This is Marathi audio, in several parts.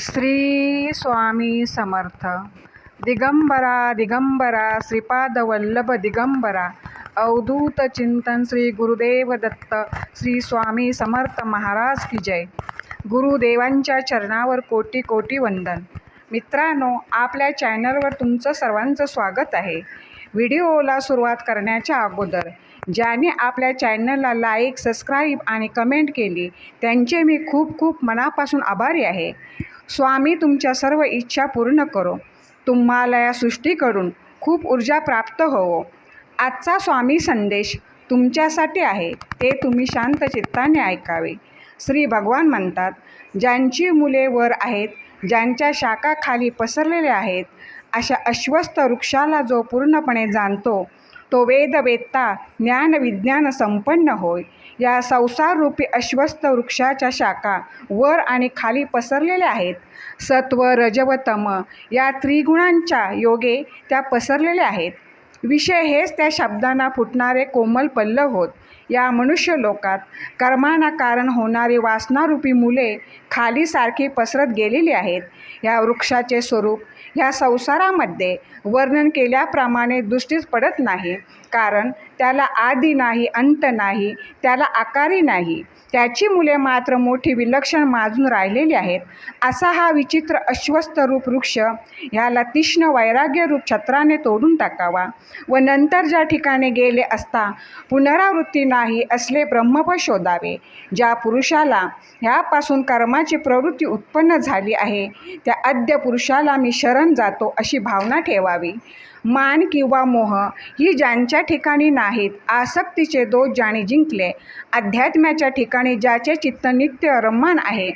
श्री स्वामी समर्थ। दिगंबरा दिगंबरा श्रीपादवल्लभ दिगंबरा। अवधूत चिंतन श्री गुरुदेव दत्त श्री स्वामी समर्थ महाराज की जय। गुरुदेवांच्या चरणावर कोटी कोटी वंदन। मित्रांनो आपल्या चॅनलवर तुमचं सर्वांचं स्वागत आहे. व्हिडिओला सुरुवात करण्याच्या अगोदर ज्याने आपल्या चॅनलला लाईक सबस्क्राईब आणि कमेंट केली त्यांचे मी खूप खूप मनापासून आभारी आहे. स्वामी तुमच्या सर्व इच्छा पूर्ण करो. तुम्हाला या सृष्टीकडून खूप ऊर्जा प्राप्त होवो. आजचा स्वामी संदेश तुमच्यासाठी आहे ते तुम्ही शांत चित्ताने ऐकावे. श्री भगवान म्हणतात ज्यांची मुले वर आहेत ज्यांच्या शाखा खाली पसरलेल्या आहेत अशा अश्वस्थ वृक्षाला जो पूर्णपणे जाणतो तो वेदवेत्ता ज्ञान विज्ञान संपन्न होय. या संसाररूपी अश्वस्थ वृक्षाच्या शाखा वर आणि खाली पसरलेल्या आहेत. सत्व रजव तम या त्रिगुणांच्या योगे त्या पसरलेल्या आहेत. विषय हेच त्या शब्दांना फुटणारे कोमल पल्लव होत. या मनुष्य लोकात कर्माना कारण होणारी वासनारूपी मुले खालीसारखी पसरत गेलेली आहेत. या वृक्षाचे स्वरूप ह्या संसारामध्ये वर्णन केल्याप्रमाणे दृष्टीस पडत नाही. कारण त्याला आदी नाही अंत नाही त्याला आकारी नाही. त्याची मुले मात्र मोठी विलक्षण माजून राहिलेली आहेत. असा हा विचित्र अश्वस्थ रूप वृक्ष ह्याला तीक्ष्ण वैराग्यरूप छत्राने तोडून टाकावा व नंतर ज्या ठिकाणी गेले असता पुनरावृत्ती नाही असले ब्रह्मपद शोधावे. ज्या पुरुषाला ह्यापासून कर्माची प्रवृत्ती उत्पन्न झाली आहे त्या अद्य पुरुषाला मी शरण जातो अशी भावना ठेवावी. मान किंवा मोह ही ज्यांच्या ठिकाणी नाही नाहीत आसक्तीचे दोष ज्याने जिंकले. अध्यात्म्याच्या ठिकाणी ज्याचे चित्त नित्य रम्मान आहे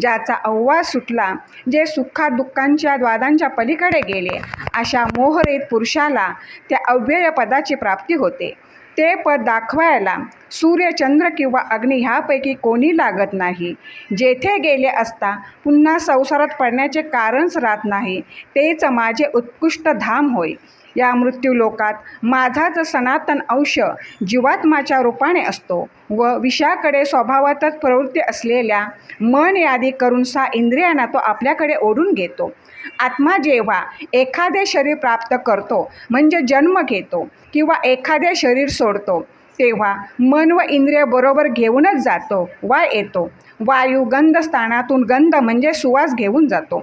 ज्याचा अव्वा सुटला जे सुखा दुःखांच्या द्वादांच्या पलीकडे गेले अशा मोहरेत पुरुषाला त्या अव्यय पदाची प्राप्ती होते. ते पद दाखवायला सूर्य चंद्र किंवा अग्नी ह्यापैकी कोणी लागत नाही. जेथे गेले असता पुन्हा संसारात पडण्याचे कारणच राहत नाही. तेच माझे उत्कृष्ट धाम होय. या मृत्यूलोकात माझाच सनातन अंश जीवात्माच्या रूपाने असतो व विषयाकडे स्वभावातच प्रवृत्ती असलेल्या मन यादी करून सा इंद्रियांना तो आपल्याकडे ओढून घेतो. आत्मा जेव्हा एखादे शरीर प्राप्त करतो म्हणजे जन्म घेतो किंवा एखादे शरीर सोडतो तेव्हा मन व इंद्रिय बरोबर घेऊनच जातो वा येतो. वायू गंध स्थानातून गंध म्हणजे सुवास घेऊन जातो.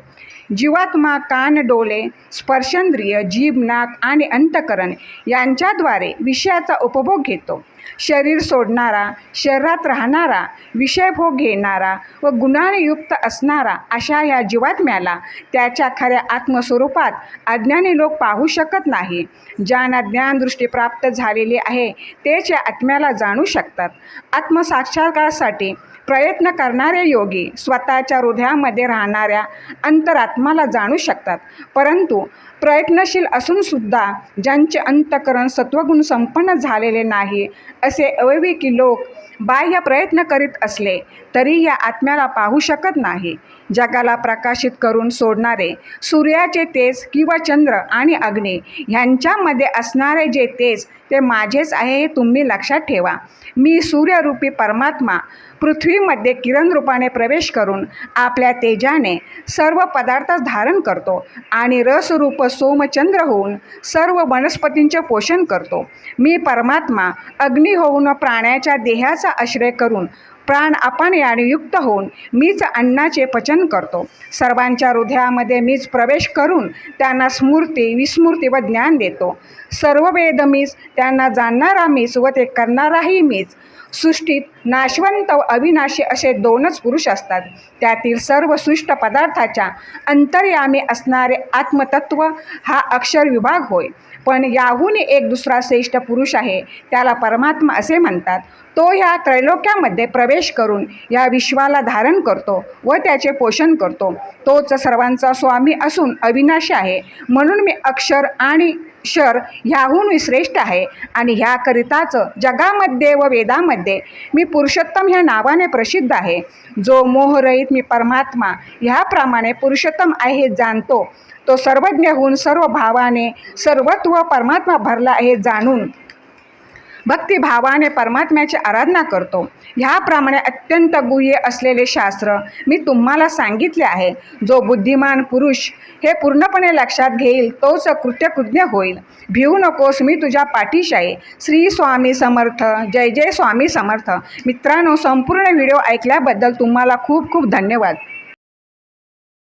जीवात्मा कान डोळे स्पर्शेंद्रिय जीभ नाक आणि अंतकरण यांच्याद्वारे विषयाचा उपभोग घेतो. शरीर सोडणारा शरीरात राहणारा विषयभोग घेणारा व गुणांयुक्त असणारा अशा ह्या जीवात्म्याला त्याच्या खऱ्या आत्मस्वरूपात अज्ञानी लोक पाहू शकत नाही. ज्यांना ज्ञानदृष्टी प्राप्त झालेली आहे तेच या आत्म्याला जाणू शकतात. आत्मसाक्षात्कारासाठी प्रयत्न करणारे योगी स्वतःच्या हृदयामध्ये राहणाऱ्या अंतरात्माला जाणू शकतात. परंतु प्रयत्नशील असूनसुद्धा ज्यांचे अंतकरण सत्वगुण संपन्न झालेले नाही असे अविवेकी लोक बाह्य प्रयत्न करीत असले तरी या आत्म्याला पाहू शकत नाही. जगाला प्रकाशित करून सोडणारे सूर्याचे तेज किंवा चंद्र आणि अग्नी ह्यांच्यामध्ये असणारे जे तेज ते माझेच आहे हे तुम्ही लक्षात ठेवा. मी सूर्यरूपी परमात्मा पृथ्वीमध्ये किरण रूपाने प्रवेश करून आपल्या तेजाने सर्व पदार्थ धारण करतो आणि रसरूप सोमचंद्र होऊन सर्व वनस्पतींचे पोषण करतो. मी परमात्मा अग्नी होऊन प्राण्याच्या देहाचा आश्रय करून प्राण आपण याने युक्त होऊन मीच अन्नाचे पचन करतो. सर्वांच्या हृदयामध्ये मीच प्रवेश करून त्यांना स्मृती विस्मृती व ज्ञान देतो. सर्व वेद मीच त्यांना जाणणारा मीच व ते करणाराही मीच. सृष्टीत नाशवंत व अविनाशी असे दोनच पुरुष असतात. त्यातील सर्व सृष्ट पदार्थाच्या अंतर्यामी असणारे आत्मतत्व हा अक्षर विभाग होय. पण याहून एक दुसरा श्रेष्ठ पुरुष आहे त्याला परमात्मा असे म्हणतात. तो ह्या त्रैलोक्यामध्ये प्रवेश करून या विश्वाला धारण करतो व त्याचे पोषण करतो. तोच सर्वांचा स्वामी असून अविनाशी आहे. म्हणून मी अक्षर आणि शर ह्याहून श्रेष्ठ आहे आणि ह्याकरिताच जगामध्ये व वेदामध्ये मी पुरुषोत्तम ह्या नावाने प्रसिद्ध आहे. जो मोहरहित मी परमात्मा ह्याप्रमाणे पुरुषोत्तम आहे हे जाणतो. तो सर्वज्ञ होऊन सर्व भावाने सर्वत्व परमात्मा भरला आहे जाणून भक्तिभावाने परमात्म्याची आराधना करतो. ह्याप्रमाणे अत्यंत गुह्य असलेले शास्त्र मी तुम्हाला सांगितले आहे. जो बुद्धिमान पुरुष हे पूर्णपणे लक्षात घेईल तोच कृत्यकृज्ञ होईल. भिवू नकोस मी तुझ्या पाठीशी आहे श्री स्वामी समर्थ जय जय स्वामी समर्थ. मित्रांनो संपूर्ण व्हिडिओ ऐकल्याबद्दल तुम्हाला खूप खूप धन्यवाद.